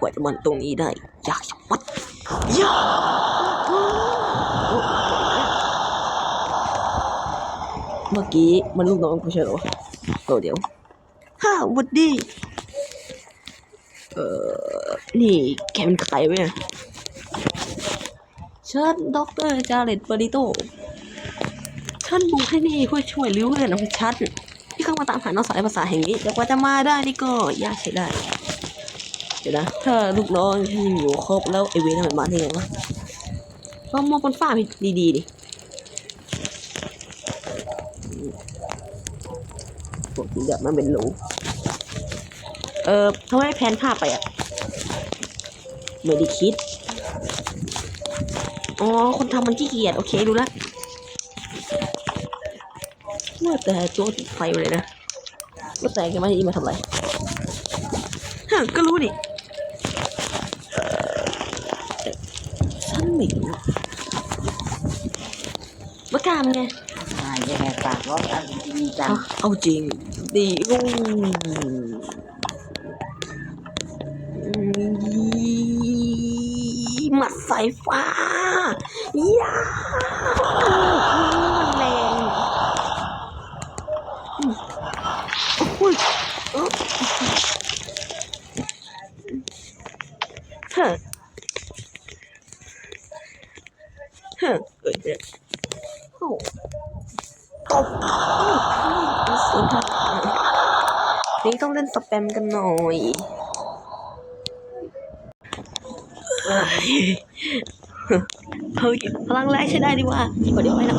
กว่าจะมันตรงนี้ได้ยากชะมัดยากเมื่อกี้มันลูกน้องกูใช่เหรอเออเดี๋ยวฮ่าวัดดีเออนี่แกเป็นใครวะเนี่ยฉันด็อกเตอร์จาเลตเบริโตฉันบุกให้นี่เพื่อช่วยริ้วเรื่องของฉันที่เข้ามาตามหาน้องสายภาษาแห่งนี้แต่กว่าจะมาได้นี่ก็ยากใช้ได้ ดี๋ยวนะ ถ้าลูกน้องที่อยู่ครบแล้วไอเวนมันมาได้ไงวะลองมองบนฝ้าดีๆดิปกติแบบมันเป็นรูเออทำไมแพนภาพไปอะไม่ได้คิด อ๋อ คนทำมันขี้เกียจ โอเค ดูละว่าแต่ตัวติดไฟไปเลยนะว่าแต่แกมาที่มาทำอะไรฮะก็รู้นี่เอ่อแต่ฉัน ไม่รู้มากล้ามไงอ่าแย่ปากร้องอันจริงจังเอาเอาจริง ดีอู้หมัดสายฟ้ายามันแรงโอ้ยเอ้อ ฮ้อเกิดเลยโอ้ตบสุดท้ายนี่ต้องเล่นสแปมกันหน่อยเฮ้ยฮ้ยพลังแรงใช้ได้ดีว่าเดี๋ยวไว้นะ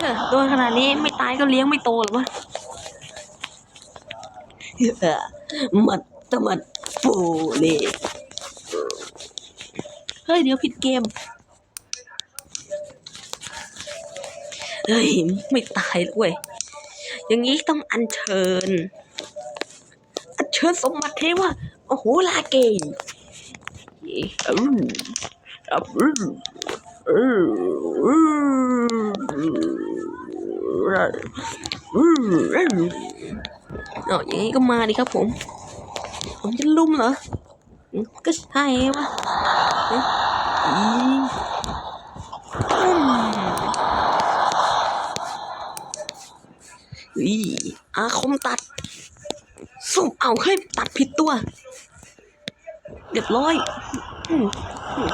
เออโดนขนาดนี้ไม่ตายก็เลี้ยงไม่โตหรอวะ มัดตะมัดปูเลยเฮ้ย เดี๋ยวผิดเกม เฮ้ย ไม่ตายแล้วเว้ย อย่างนี้ต้องอัญเชิญ อัญเชิญสมบัติเทวะโอ้โห ลาเกยอืมอืมอืมอืมอืมอืม เอาอย่างนี้ก็มาดิครับผม ผมจะลุ่มเหรอ ก็ใช่วะอืมอืมอืมอีอาคมตัดสุ่มเอาให้ตัดผิดตัว เรียบร้อยอืมอืม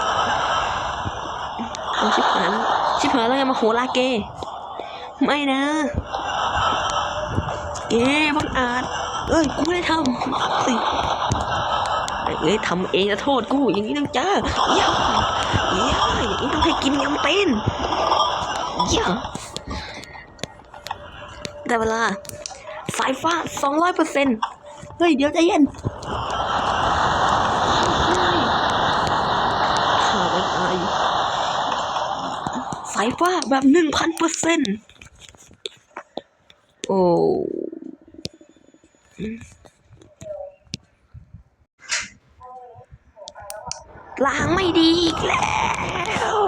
เอาชิบหายแล้วชิบหายแล้วไงมาโหลาเก ไม่นะ เอ๊บังอาจเอ้ยกูไม่ได้ทำสิเอ้ยทำเองจะโทษกูอย่างนี้ต้องเจอเย่าเย่าอย่างนี้ต้องให้กินยำเป็นเย่าได้เวลา สายฟ้าสองร้อยเปอร์เซ็นต์เฮ้ย เดี๋ยวใจเย็นข้าไม่ตายสายฟ้าแบบหนึ่งพันเปอร์เซ็นต์โอ้ ล้างไม่ดีอีกแล้ว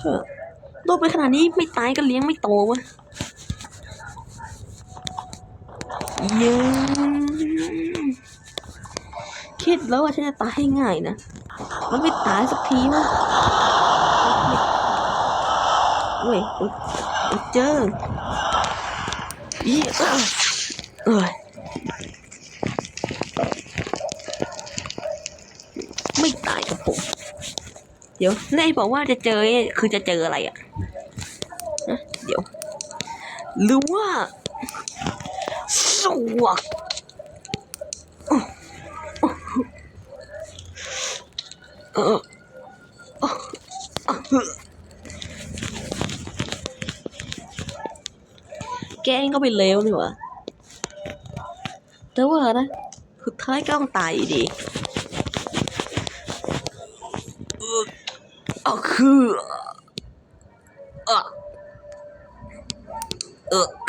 เฮ้อโตไปขนาดนี้ไม่ตายก็เลี้ยงไม่โตวะยังคิดแล้วว่าฉันจะตายให้ง่ายนะ มันไม่ตายสักทีวะเว้ยเอ้ยเอ้ยเจออีเอ้ยเอ้ยไม่ตายกับผม เดี๋ยวแน่บอกว่าจะเจอ คือจะเจออะไรอะฮะเดี๋ยว หรือว่าสวก แกงก็เป็นเลวนี่หว่าแต่ว่านะสุดท้ายก็ต้องตายดีเอาคือเออ